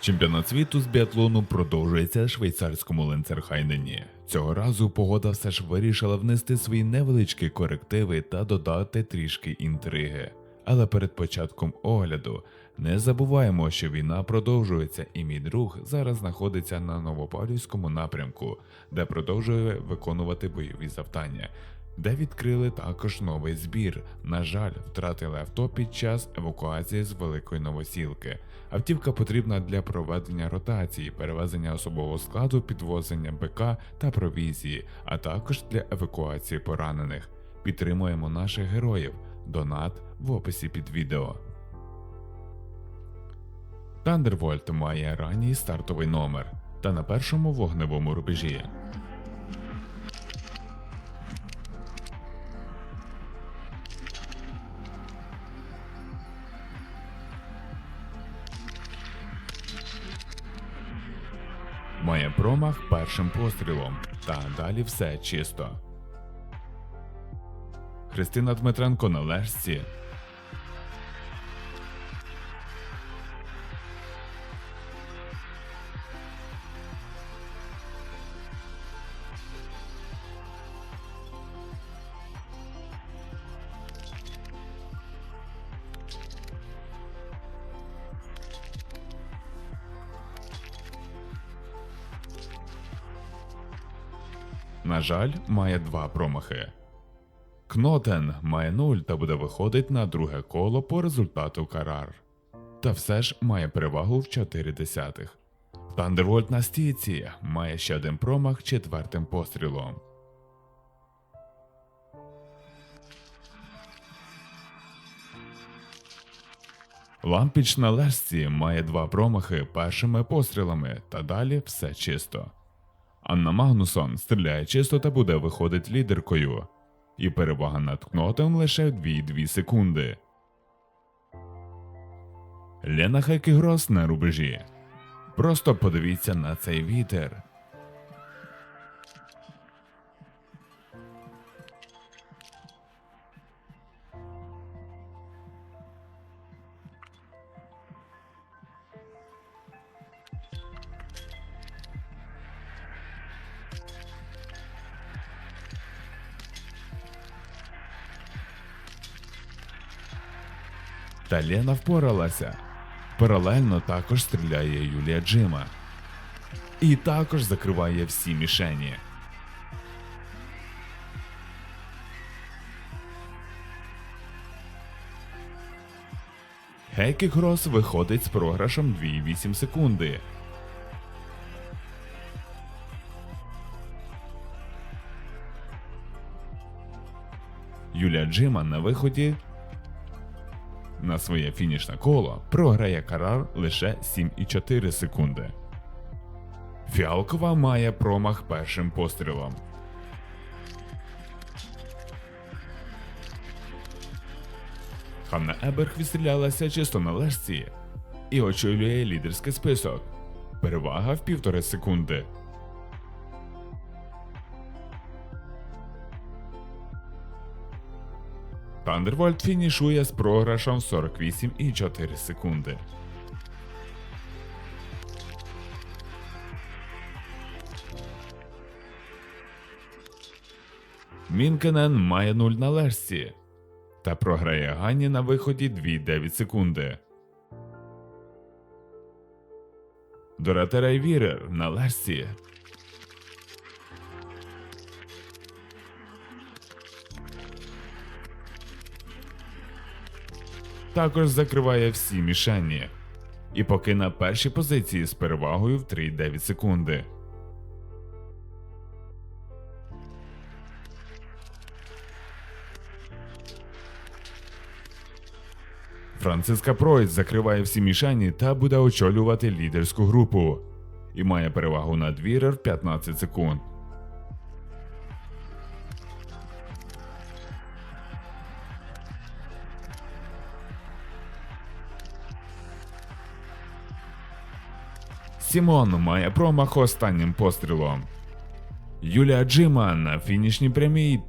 Чемпіонат світу з біатлону продовжується в швейцарському Ленцерхайнені. Цього разу погода все ж вирішила внести свої невеличкі корективи та додати трішки інтриги. Але перед початком огляду не забуваємо, що війна продовжується, і мій друг зараз знаходиться на Новопавлівському напрямку, де продовжує виконувати бойові завдання, де відкрили також новий збір. На жаль, втратили авто під час евакуації з великої новосілки. Автівка потрібна для проведення ротації, перевезення особового складу, підвозення БК та провізії, а також для евакуації поранених. Підтримуємо наших героїв. Донат в описі під відео. Тандервольт має ранній стартовий номер та на першому вогневому рубежі. Промах першим пострілом, та далі все чисто. Христина Дмитренко на лежці. На жаль, має два промахи. Кнотен має 0 та буде виходить на друге коло по результату карар. Та все ж має перевагу в 4 десятих. Тандервольт на стійці має ще один промах четвертим пострілом. Лампіч на лежці має два промахи першими пострілами, та далі все чисто. Анна Магнусон стріляє чисто та буде виходить лідеркою. І перевага над кнотом лише 2-2 секунди. Лена Хекігрос на рубежі. Просто подивіться на цей вітер. Та Лена впоралася. Паралельно також стріляє Юлія Джима. І також закриває всі мішені. Гейкі Крос виходить з програшем 2,8 секунди. Юлія Джима на виході на своє фінішне коло програє Карар лише 7,4 секунди. Фіалкова має промах першим пострілом. Ханна Еберг відстрілялася чисто на лежці і очолює лідерський список. Перевага в півтори секунди. Тандервольт фінішує з програшем 48,4 секунди. Мінкенен має 0 на лежці та програє Ганні на виході 2,9 секунди. Доратера Вірер на лежці також закриває всі мішені. І поки на першій позиції з перевагою в 3,9 секунди. Франциска Пройд закриває всі мішені та буде очолювати лідерську групу. І має перевагу над Вірер в 15 секунд. Сімон має промах останнім пострілом. Юлія Джима на фінішній прямій.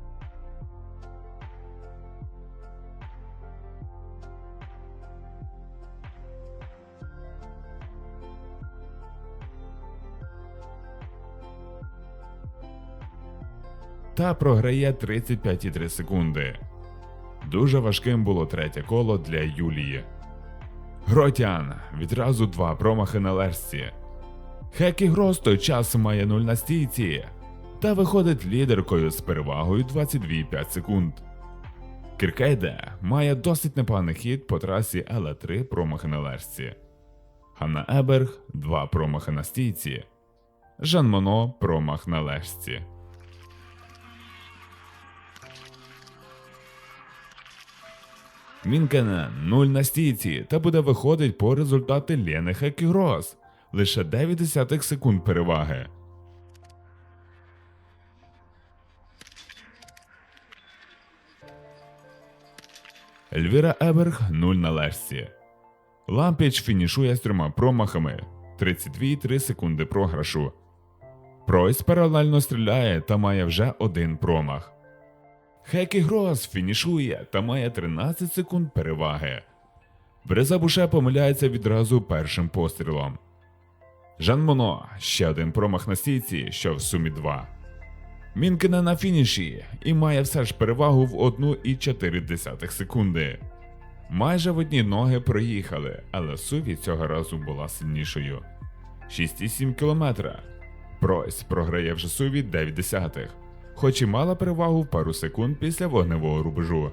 Та програє 35,3 секунди. Дуже важким було третє коло для Юлії. Гротян відразу два промахи на Лерсі. Хекі Грос той час має 0 на стійці та виходить лідеркою з перевагою 22,5 секунд. Кіркейде має досить непоганий хід по трасі, але 3 промахи на лежці. Ганна Еберг 2 промахи на стійці. Жан Моно промах на лежці. Мінкена 0 на стійці та буде виходить по результати Лєни Хекігрос. Лише 9 секунд переваги. Ельвіра Еберг 0 на лежці. Лампіч фінішує з трьома промахами 32,3 секунди програшу. Пройс паралельно стріляє та має вже один промах. Хекі Грос фінішує та має 13 секунд переваги. Бреза Буше помиляється відразу першим пострілом. Жан Моно ще один промах на стійці, що в сумі 2. Мінкена на фініші і має все ж перевагу в 1,4 секунди. Майже в одні ноги проїхали, але Суві цього разу була сильнішою. 6,7 кілометра. Пройс програє вже Суві 9 десятих, хоч і мала перевагу в пару секунд після вогневого рубежу.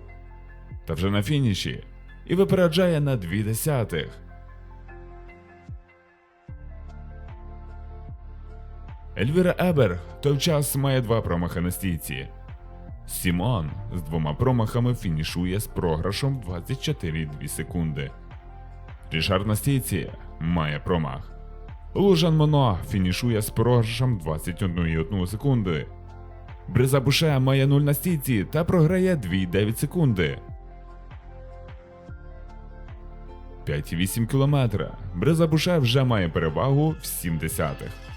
Та вже на фініші і випереджає на 2 десятих. Ельвіра Ебер той час має два промахи на стійці. Сімон з двома промахами фінішує з програшом 24,2 секунди. Рішар на стійці має промах. Лужан Моно фінішує з програшем 21,1 секунди. Бриза Буше має 0 на стійці та програє 2,9 секунди. 5,8 кілометра. Бриза Буше вже має перевагу в 7 десятих.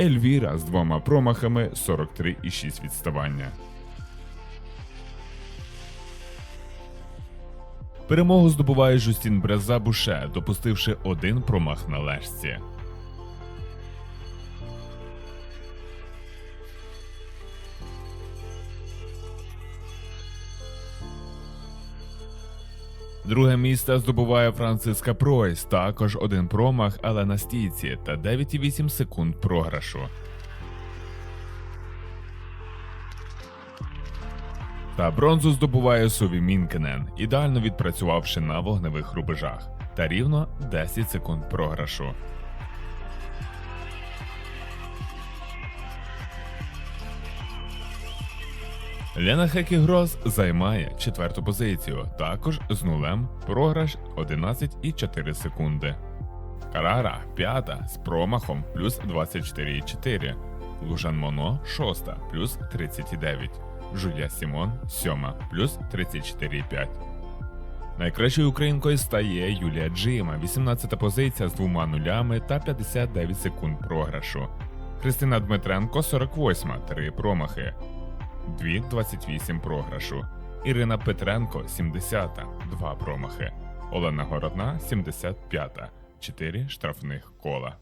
Ельвіра з двома промахами 43,6 відставання. Перемогу здобуває Жустін Бреза Буше, допустивши один промах на лежці. Друге місце здобуває Франциска Пройс, також один промах, але на стійці та 9,8 секунд програшу. Та бронзу здобуває Суві Мінкенен, ідеально відпрацювавши на вогневих рубежах, та рівно 10 секунд програшу. Лена Хекігрос займає четверту позицію, також з нулем програш 11,4 секунди. Карара п'ята з промахом плюс 24,4. Лужан Моно шоста плюс 39. Жуля Сімон сьома плюс 34,5. Найкращою українкою стає Юлія Джима, 18 позиція з двома нулями та 59 секунд програшу. Христина Дмитренко 48, 3 промахи. 2,28 програшу. Ірина Петренко 70, 2 промахи. Олена Городна 75, 4 штрафних кола.